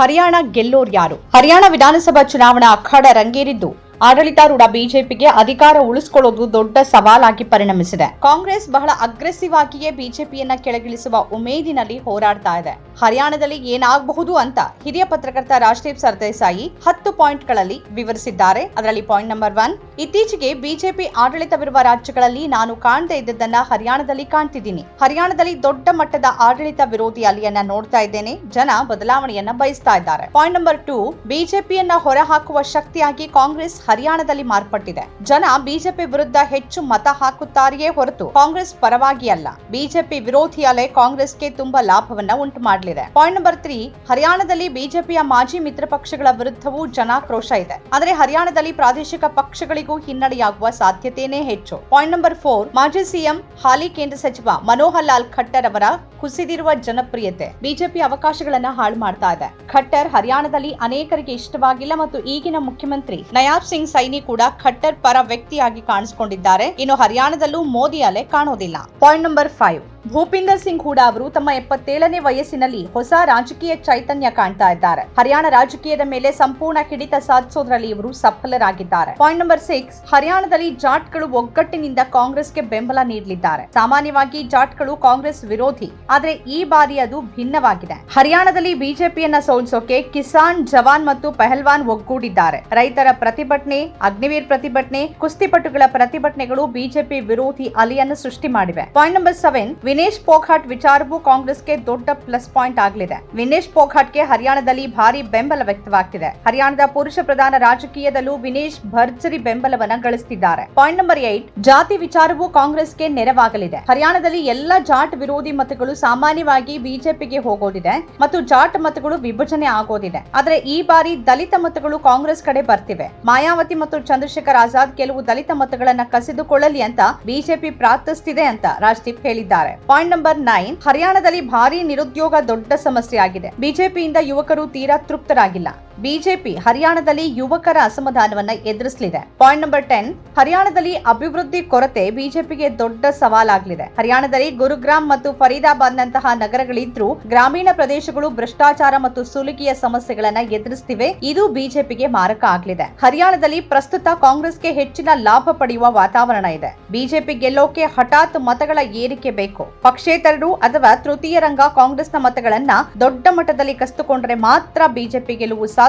ಹರಿಯಾಣ ಗೆಲ್ಲೋರ್ ಯಾರು? ಹರಿಯಾಣ ವಿಧಾನಸಭಾ ಚುನಾವಣಾ ಅಖಾಡ ರಂಗೇರಿದ್ದು. ಆಡಳಿತಾರೂಢ ಬಿಜೆಪಿಗೆ ಅಧಿಕಾರ ಉಳಿಸಿಕೊಳ್ಳೋದು ದೊಡ್ಡ ಸವಾಲಾಗಿ ಪರಿಣಮಿಸಿದೆ. ಕಾಂಗ್ರೆಸ್ ಬಹಳ ಅಗ್ರೆಸಿವ್ ಆಗಿಯೇ ಬಿಜೆಪಿಯನ್ನ ಕೆಳಗಿಳಿಸುವ ಉಮೇದಿನಲ್ಲಿ ಹೋರಾಡ್ತಾ ಇದೆ. ಹರಿಯಾಣದಲ್ಲಿ ಏನಾಗಬಹುದು ಅಂತ ಹಿರಿಯ ಪತ್ರಕರ್ತ ರಾಜ್ದೀಪ್ ಸರ್ದೇಸಾಯಿ ಹತ್ತು ಪಾಯಿಂಟ್ಗಳಲ್ಲಿ ವಿವರಿಸಿದ್ದಾರೆ. ಅದರಲ್ಲಿ ಪಾಯಿಂಟ್ ನಂಬರ್ ಒನ್, ಇತ್ತೀಚೆಗೆ ಬಿಜೆಪಿ ಆಡಳಿತವಿರುವ ರಾಜ್ಯಗಳಲ್ಲಿ ನಾನು ಕಾಣದೇ ಇದ್ದದ್ದನ್ನ ಹರಿಯಾಣದಲ್ಲಿ ಕಾಣ್ತಿದ್ದೀನಿ. ಹರಿಯಾಣದಲ್ಲಿ ದೊಡ್ಡ ಮಟ್ಟದ ಆಡಳಿತ ವಿರೋಧಿ ಅಲಿಯನ್ನ ನೋಡ್ತಾ ಇದ್ದೇನೆ. ಜನ ಬದಲಾವಣೆಯನ್ನ ಬಯಸ್ತಾ ಇದ್ದಾರೆ. ಪಾಯಿಂಟ್ ನಂಬರ್ ಟೂ, ಬಿಜೆಪಿಯನ್ನ ಹೊರಹಾಕುವ ಶಕ್ತಿಯಾಗಿ ಕಾಂಗ್ರೆಸ್ ಹರಿಯಾಣದಲ್ಲಿ ಮಾರ್ಪಟ್ಟಿದೆ. ಜನ ಬಿಜೆಪಿ ವಿರುದ್ಧ ಹೆಚ್ಚು ಮತ ಹಾಕುತ್ತಾರೆಯೇ ಹೊರತು ಕಾಂಗ್ರೆಸ್ ಪರವಾಗಿ ಅಲ್ಲ ಬಿಜೆಪಿ ವಿರೋಧಿ ಅಲೆ ಕಾಂಗ್ರೆಸ್ಗೆ ತುಂಬಾ ಲಾಭವನ್ನ ಉಂಟು ಮಾಡಲಿದೆ. ಪಾಯಿಂಟ್ ನಂಬರ್ ತ್ರೀ ಹರಿಯಾಣದಲ್ಲಿ ಬಿಜೆಪಿಯ ಮಾಜಿ ಮಿತ್ರ ಪಕ್ಷಗಳ ವಿರುದ್ಧವೂ ಜನಾಕ್ರೋಶ ಇದೆ. ಆದರೆ ಹರಿಯಾಣದಲ್ಲಿ ಪ್ರಾದೇಶಿಕ ಪಕ್ಷಗಳಿಗೂ ಹಿನ್ನಡೆಯಾಗುವ ಸಾಧ್ಯತೆಯೇ ಹೆಚ್ಚು. ಪಾಯಿಂಟ್ ನಂಬರ್ ಫೋರ್ ಮಾಜಿ ಸಿಎಂ, ಹಾಲಿ ಕೇಂದ್ರ ಸಚಿವ ಮನೋಹರ್ ಲಾಲ್ ಖಟ್ಟರ್ ಅವರ ಕುಸಿದಿರುವ ಜನಪ್ರಿಯತೆ. ಬಿಜೆಪಿ ಅವಕಾಶಗಳನ್ನ ಹಾಳು ಮಾಡ್ತಾ ಇದೆ. ಖಟ್ಟರ್ ಹರಿಯಾಣದಲ್ಲಿ ಅನೇಕರಿಗೆ ಇಷ್ಟವಾಗಿಲ್ಲ ಮತ್ತು ಈಗಿನ ಮುಖ್ಯಮಂತ್ರಿ ನಯಾಬ್ ಸಿಂಗ್ ಸೈನಿ ಕೂಡ ಖಟ್ಟರ್ ಪರ ವ್ಯಕ್ತಿಯಾಗಿ ಕಾಣಿಸಿಕೊಂಡಿದ್ದಾರೆ. ಇನ್ನು ಹರಿಯಾಣದಲ್ಲೂ ಮೋದಿ ಅಲೆ ಕಾಣೋದಿಲ್ಲ. Point number five Bhupinder Singh Hooda ಅವರು ತಮ್ಮ ಎಪ್ಪತ್ತೇಳನೇ ವಯಸ್ಸಿನಲ್ಲಿ ಹೊಸ ರಾಜಕೀಯ ಚೈತನ್ಯ ಕಾಣ್ತಾ ಇದ್ದಾರೆ. ಹರಿಯಾಣ ರಾಜಕೀಯದ ಮೇಲೆ ಸಂಪೂರ್ಣ ಹಿಡಿತ ಸಾಧಿಸೋದ್ರಲ್ಲಿ ಇವರು ಸಫಲರಾಗಿದ್ದಾರೆ. ಪಾಯಿಂಟ್ ನಂಬರ್ ಸಿಕ್ಸ್ ಹರಿಯಾಣದಲ್ಲಿ ಜಾಟ್ಗಳು ಒಗ್ಗಟ್ಟಿನಿಂದ ಕಾಂಗ್ರೆಸ್ಗೆ ಬೆಂಬಲ ನೀಡಲಿದ್ದಾರೆ. ಸಾಮಾನ್ಯವಾಗಿ ಜಾಟ್ಗಳು ಕಾಂಗ್ರೆಸ್ ವಿರೋಧಿ, ಆದ್ರೆ ಈ ಬಾರಿ ಅದು ಭಿನ್ನವಾಗಿದೆ. ಹರಿಯಾಣದಲ್ಲಿ ಬಿಜೆಪಿಯನ್ನ ಸೋಲಿಸೋಕೆ ಕಿಸಾನ್ ಜವಾನ್ ಮತ್ತು ಪೆಹಲ್ವಾನ್ ಒಗ್ಗೂಡಿದ್ದಾರೆ. ರೈತರ ಪ್ರತಿಭಟನೆ, ಅಗ್ನಿವೀರ್ ಪ್ರತಿಭಟನೆ, ಕುಸ್ತಿಪಟುಗಳ ಪ್ರತಿಭಟನೆಗಳು ಬಿಜೆಪಿ ವಿರೋಧಿ ಅಲೆಯನ್ನು ಸೃಷ್ಟಿ ಮಾಡಿವೆ. Point number seven Vinesh Phogat ವಿಚಾರವು ಕಾಂಗ್ರೆಸ್ಗೆ ದೊಡ್ಡ ಪ್ಲಸ್ ಆಗಲಿದೆ. ವಿನೇಶ್ ಪೋಘಾಟ್ಗೆ ಹರಿಯಾಣದಲ್ಲಿ ಭಾರಿ ಬೆಂಬಲ ವ್ಯಕ್ತವಾಗ್ತಿದೆ. ಹರಿಯಾಣದ ಪುರುಷ ಪ್ರಧಾನ ರಾಜಕೀಯದಲ್ಲೂ ವಿನೇಶ್ ಭರ್ಜರಿ ಬೆಂಬಲವನ್ನ ಗಳಿಸುತ್ತಿದ್ದಾರೆ ಪಾಯಿಂಟ್ ನಂಬರ್ ಏಟ್, ಜಾತಿ ವಿಚಾರವು ಕಾಂಗ್ರೆಸ್ಗೆ ನೆರವಾಗಲಿದೆ. ಹರಿಯಾಣದಲ್ಲಿ ಎಲ್ಲ ಜಾಟ್ ವಿರೋಧಿ ಮತಗಳು ಸಾಮಾನ್ಯವಾಗಿ ಬಿಜೆಪಿಗೆ ಹೋಗೋದಿದೆ ಮತ್ತು ಜಾಟ್ ಮತಗಳು ವಿಭಜನೆ ಆಗೋದಿದೆ. ಆದರೆ ಈ ಬಾರಿ ದಲಿತ ಮತಗಳು ಕಾಂಗ್ರೆಸ್ ಕಡೆ ಬರ್ತಿವೆ. ಮಾಯಾವತಿ ಮತ್ತು ಚಂದ್ರಶೇಖರ್ ಆಜಾದ್ ಕೆಲವು ದಲಿತ ಮತಗಳನ್ನ ಕಸಿದುಕೊಳ್ಳಲಿ ಅಂತ ಬಿಜೆಪಿ ಪ್ರಾರ್ಥಿಸ್ತಿದೆ ಅಂತ ರಾಜದೀಪ್ ಹೇಳಿದ್ದಾರೆ. ಪಾಯಿಂಟ್ ನಂಬರ್ ನೈನ್, ಹರಿಯಾಣದಲ್ಲಿ ಭಾರಿ ನಿರುದ್ಯೋಗ ದೊಡ್ಡ ಸಮಸ್ಯೆ ಆಗಿದೆ ಬಿಜೆಪಿಯಿಂದ ಯುವಕರು ತೀರಾ ತೃಪ್ತರಾಗಿಲ್ಲ. ಬಿಜೆಪಿ ಹರಿಯಾಣದಲ್ಲಿ ಯುವಕರ ಅಸಮಾಧಾನವನ್ನ ಎದುರಿಸಲಿದೆ. ಪಾಯಿಂಟ್ ನಂಬರ್ ಟೆನ್, ಹರಿಯಾಣದಲ್ಲಿ ಅಭಿವೃದ್ಧಿ ಕೊರತೆ ಬಿಜೆಪಿಗೆ ದೊಡ್ಡ ಸವಾಲಾಗಲಿದೆ. ಹರಿಯಾಣದಲ್ಲಿ ಗುರುಗ್ರಾಮ್ ಮತ್ತು ಫರೀದಾಬಾದ್ ನಂತಹ ನಗರಗಳಿದ್ರೂ ಗ್ರಾಮೀಣ ಪ್ರದೇಶಗಳು ಭ್ರಷ್ಟಾಚಾರ ಮತ್ತು ಸುಲಿಗೆಯ ಸಮಸ್ಯೆಗಳನ್ನ ಎದುರಿಸ್ತಿವೆ. ಇದು ಬಿಜೆಪಿಗೆ ಮಾರಕ ಆಗಲಿದೆ. ಹರಿಯಾಣದಲ್ಲಿ ಪ್ರಸ್ತುತ ಕಾಂಗ್ರೆಸ್ಗೆ ಹೆಚ್ಚಿನ ಲಾಭ ಪಡೆಯುವ ವಾತಾವರಣ ಇದೆ. ಬಿಜೆಪಿ ಗೆಲ್ಲೋಕೆ ಹಠಾತ್ ಮತಗಳ ಏರಿಕೆ ಬೇಕು. ಪಕ್ಷೇತರರು ಅಥವಾ ತೃತೀಯ ರಂಗ ಕಾಂಗ್ರೆಸ್ನ ಮತಗಳನ್ನ ದೊಡ್ಡ ಮಟ್ಟದಲ್ಲಿ ಕಸಿದುಕೊಂಡ್ರೆ ಮಾತ್ರ ಬಿಜೆಪಿ ಗೆಲುವು ಸಾಧ್ಯ